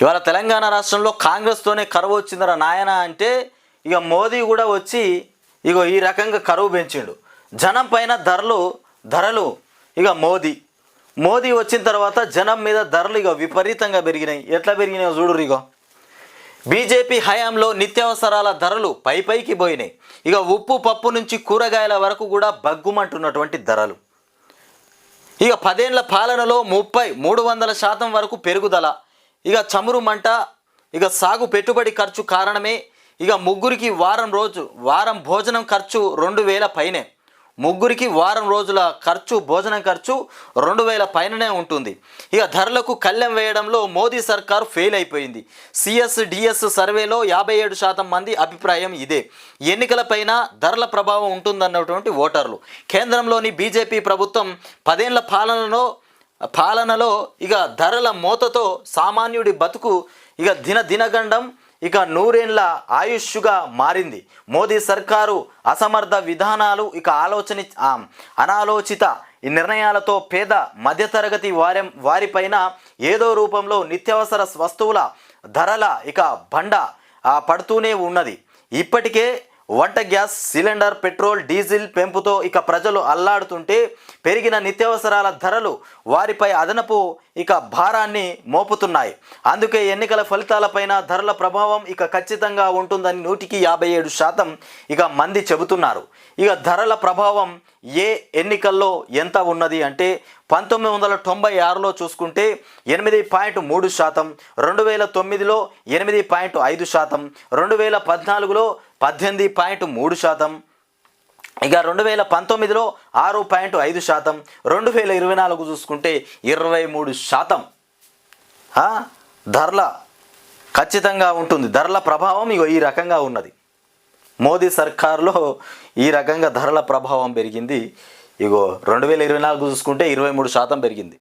ఇవాళ తెలంగాణ రాష్ట్రంలో కాంగ్రెస్తోనే కరువు వచ్చిందిరా నాయన అంటే ఇక మోదీ కూడా వచ్చి ఇగో ఈ రకంగా కరువు పెంచిండు. జనం పైన ధరలు ధరలు ఇక మోదీ. మోదీ వచ్చిన తర్వాత జనం మీద ధరలు ఇక విపరీతంగా పెరిగినాయి. ఎట్లా పెరిగినాయో చూడు ఇగో. బీజేపీ హయాంలో నిత్యావసరాల ధరలు పై పైకి పోయినాయి. ఇక ఉప్పు పప్పు నుంచి కూరగాయల వరకు కూడా బగ్గుమంటున్నటువంటి ధరలు. ఇక పదేళ్ళ పాలనలో ముప్పై మూడు వందల శాతం వరకు పెరుగుదల. ఇక చమురు మంట ఇక సాగు పెట్టుబడి ఖర్చు కారణమే ఇక ముగ్గురికి వారం రోజు వారం భోజనం ఖర్చు రెండు వేల పైనే. ముగ్గురికి వారం రోజుల ఖర్చు భోజనం ఖర్చు రెండు వేల పైననే ఉంటుంది. ఇక ధరలకు కళ్ళెం వేయడంలో మోదీ సర్కార్ ఫెయిల్ అయిపోయింది. సిఎస్ డిఎస్ సర్వేలో యాభై ఏడు శాతం మంది అభిప్రాయం ఇదే. ఎన్నికలపైన ధరల ప్రభావం ఉంటుందన్నటువంటి ఓటర్లు. కేంద్రంలోని బీజేపీ ప్రభుత్వం పదేళ్ళ పాలనలో పాలనలో ఇక ధరల మోతతో సామాన్యుడి బతుకు ఇక దిన దినగండం ఇక నూరేండ్ల ఆయుష్గా మారింది. మోదీ సర్కారు అసమర్థ విధానాలు ఇక ఆలోచన అనాలోచిత ఈ నిర్ణయాలతో పేద మధ్యతరగతి వారి వారిపైన ఏదో రూపంలో నిత్యావసర వస్తువుల ధరల ఇక బండ పడుతూనే ఉన్నది. ఇప్పటికే వంట గ్యాస్ సిలిండర్ పెట్రోల్ డీజిల్ పెంపుతో ఇక ప్రజలు అల్లాడుతుంటే పెరిగిన నిత్యావసరాల ధరలు వారిపై అదనపు ఇక భారాన్ని మోపుతున్నాయి. అందుకే ఎన్నికల ఫలితాలపైన ధరల ప్రభావం ఇక ఖచ్చితంగా ఉంటుందని నూటికి యాభై ఏడు శాతం ఇక మంది చెబుతున్నారు. ఇక ధరల ప్రభావం ఏ ఎన్నికల్లో ఎంత ఉన్నది అంటే పంతొమ్మిది వందల తొంభై ఆరులో చూసుకుంటే ఎనిమిది పాయింట్ మూడు శాతం రెండు వేల తొమ్మిదిలో ఎనిమిది పాయింట్ ఐదు శాతం రెండు వేల పద్నాలుగులో పద్దెనిమిది పాయింట్ మూడు శాతం. ఇక రెండు వేల పంతొమ్మిదిలో ఆరు పాయింట్ ఐదు శాతం. రెండు వేల ఇరవై నాలుగు చూసుకుంటే ఇరవై మూడు శాతం. ధరల ఖచ్చితంగా ఉంటుంది. ధరల ప్రభావం ఇగో ఈ రకంగా ఉన్నది. మోదీ సర్కార్లో ఈ రకంగా ధరల ప్రభావం పెరిగింది. ఇగో రెండు వేల ఇరవై నాలుగు చూసుకుంటే ఇరవై మూడు శాతం పెరిగింది.